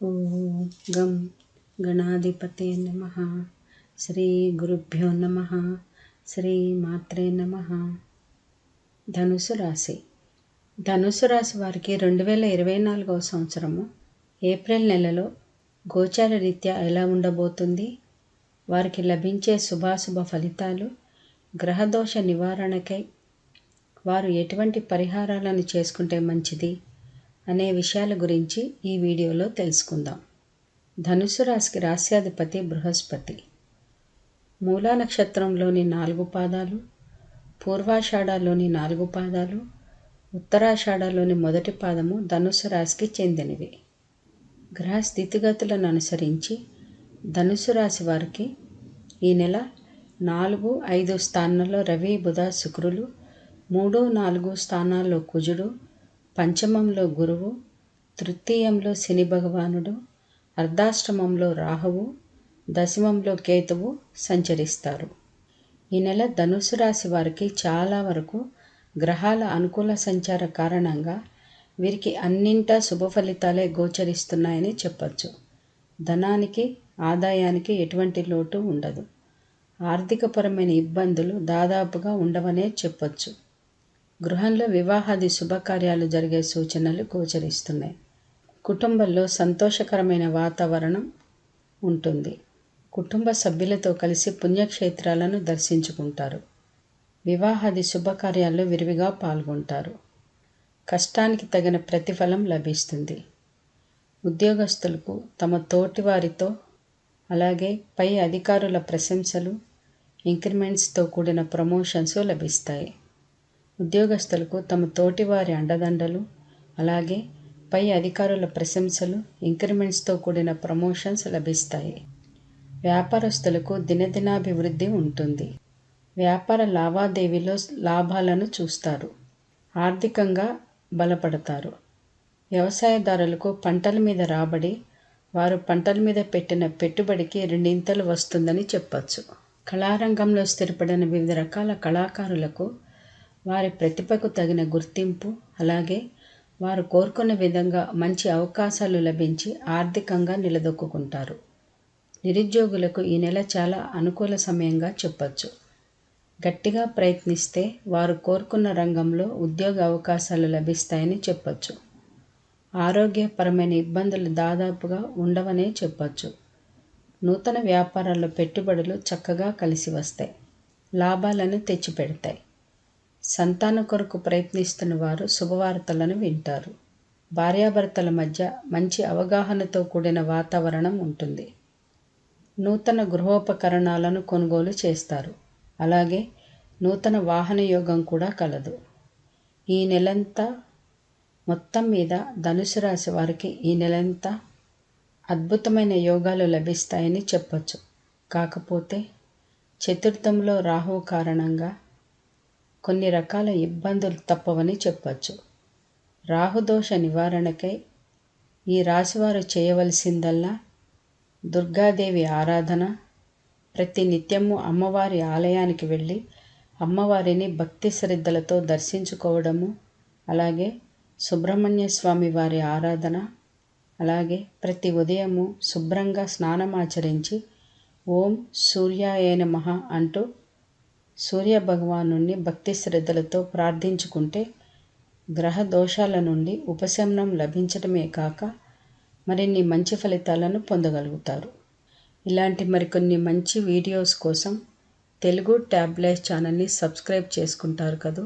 ఓం గం గణాధిపతే నమ. శ్రీ గురుభ్యో నమ. శ్రీ మాత్రే నమ. ధనుసు రాశి. ధనుసు రాశి వారికి రెండు వేల ఇరవై నాలుగవ సంవత్సరము ఏప్రిల్ నెలలో గోచార రీత్యా ఎలా ఉండబోతుంది? వారికి లభించే శుభాశుభ ఫలితాలు గ్రహదోష నివారణకై వారు ఎటువంటి పరిహారాలను చేసుకుంటే మంచిది? అనే విషయాల గురించి ఈ వీడియోలో తెలుసుకుందాం. ధనుసు రాశికి రాశ్యాధిపతి బృహస్పతి. మూలా నక్షత్రంలోని నాలుగు పాదాలు పూర్వాషాఢలోని నాలుగు పాదాలు ఉత్తరాషాఢలోని మొదటి పాదము ధనుసు రాశికి చెందినవి. గ్రహ స్థితిగతులను అనుసరించి ధనుసు రాశి వారికి ఈ నెల నాలుగు ఐదు స్థానాల్లో రవి బుధ శుక్రులు మూడు నాలుగు స్థానాల్లో కుజుడు పంచమంలో గురువు తృతీయంలో శని భగవానుడు అర్ధాష్టమంలో రాహువు దశమంలో కేతువు సంచరిస్తారు. ఈ నెల ధనుసు రాశి వారికి చాలా వరకు గ్రహాల అనుకూల సంచార కారణంగా వీరికి అన్నింటా శుభ ఫలితాలే గోచరిస్తున్నాయని చెప్పచ్చు. ధనానికి ఆదాయానికి ఎటువంటి లోటు ఉండదు. ఆర్థికపరమైన ఇబ్బందులు దాదాపుగా ఉండవనే చెప్పొచ్చు. గృహంలో వివాహాది శుభకార్యాలు జరిగే సూచనలు గోచరిస్తున్నాయి. కుటుంబంలో సంతోషకరమైన వాతావరణం ఉంటుంది. కుటుంబ సభ్యులతో కలిసి పుణ్యక్షేత్రాలను దర్శించుకుంటారు. వివాహాది శుభకార్యాల్లో విరివిగా పాల్గొంటారు. కష్టానికి తగిన ప్రతిఫలం లభిస్తుంది. ఉద్యోగస్తులకు తమ తోటివారితో అలాగే పై అధికారుల ప్రశంసలు ఇంక్రిమెంట్స్తో కూడిన ప్రమోషన్స్ లభిస్తాయి. ఉద్యోగస్తులకు తమ తోటివారి అండదండలు అలాగే పై అధికారుల ప్రశంసలు ఇంక్రిమెంట్స్తో కూడిన ప్రమోషన్స్ లభిస్తాయి. వ్యాపారస్తులకు దినదినాభివృద్ధి ఉంటుంది. వ్యాపార లావాదేవీలో లాభాలను చూస్తారు. ఆర్థికంగా బలపడతారు. వ్యవసాయదారులకు పంటల మీద రాబడి వారు పంటల మీద పెట్టిన పెట్టుబడికి రెండింతలు వస్తుందని చెప్పచ్చు. కళారంగంలో స్థిరపడిన వివిధ రకాల కళాకారులకు వారి ప్రతిభకు తగిన గుర్తింపు అలాగే వారు కోరుకున్న విధంగా మంచి అవకాశాలు లభించి ఆర్థికంగా నిలదొక్కుంటారు నిరుద్యోగులకు ఈ నెల చాలా అనుకూల సమయంగా చెప్పచ్చు. గట్టిగా ప్రయత్నిస్తే వారు కోరుకున్న రంగంలో ఉద్యోగ అవకాశాలు లభిస్తాయని చెప్పచ్చు. ఆరోగ్యపరమైన ఇబ్బందులు దాదాపుగా ఉండవనే చెప్పచ్చు. నూతన వ్యాపారాల్లో పెట్టుబడులు చక్కగా కలిసి వస్తాయి. లాభాలను తెచ్చిపెడతాయి. సంతాన కొరకు ప్రయత్నిస్తున్న వారు శుభవార్తలను వింటారు. భార్యాభర్తల మధ్య మంచి అవగాహనతో కూడిన వాతావరణం ఉంటుంది. నూతన గృహోపకరణాలను కొనుగోలు చేస్తారు. అలాగే నూతన వాహన యోగం కూడా కలదు. ఈ నెలంతా మొత్తం మీద ధనుసు రాశి వారికి ఈ నెలంతా అద్భుతమైన యోగాలు లభిస్తాయని చెప్పచ్చు. కాకపోతే చతుర్థంలో రాహు కారణంగా కొన్ని రకాల ఇబ్బందులు తప్పవని చెప్పచ్చు. రాహుదోష నివారణకై ఈ రాశివారు చేయవలసిందల్లా దుర్గాదేవి ఆరాధన ప్రతి నిత్యము అమ్మవారి ఆలయానికి వెళ్ళి అమ్మవారిని భక్తి శ్రద్ధలతో దర్శించుకోవడము అలాగే సుబ్రహ్మణ్య స్వామి వారి ఆరాధన అలాగే ప్రతి ఉదయము శుభ్రంగా స్నానమాచరించి ఓం సూర్యాయ నమః అంటూ సూర్య భగవాను భక్తి శ్రద్ధలతో ప్రార్థించుకుంటే గ్రహ దోషాల నుండి ఉపశమనం లభించడమే కాక మరిన్ని మంచి ఫలితాలను పొందగలుగుతారు. ఇలాంటి మరికొన్ని మంచి వీడియోస్ కోసం తెలుగు ట్యాబ్లెట్ ఛానల్ని సబ్స్క్రైబ్ చేసుకుంటారు కదూ?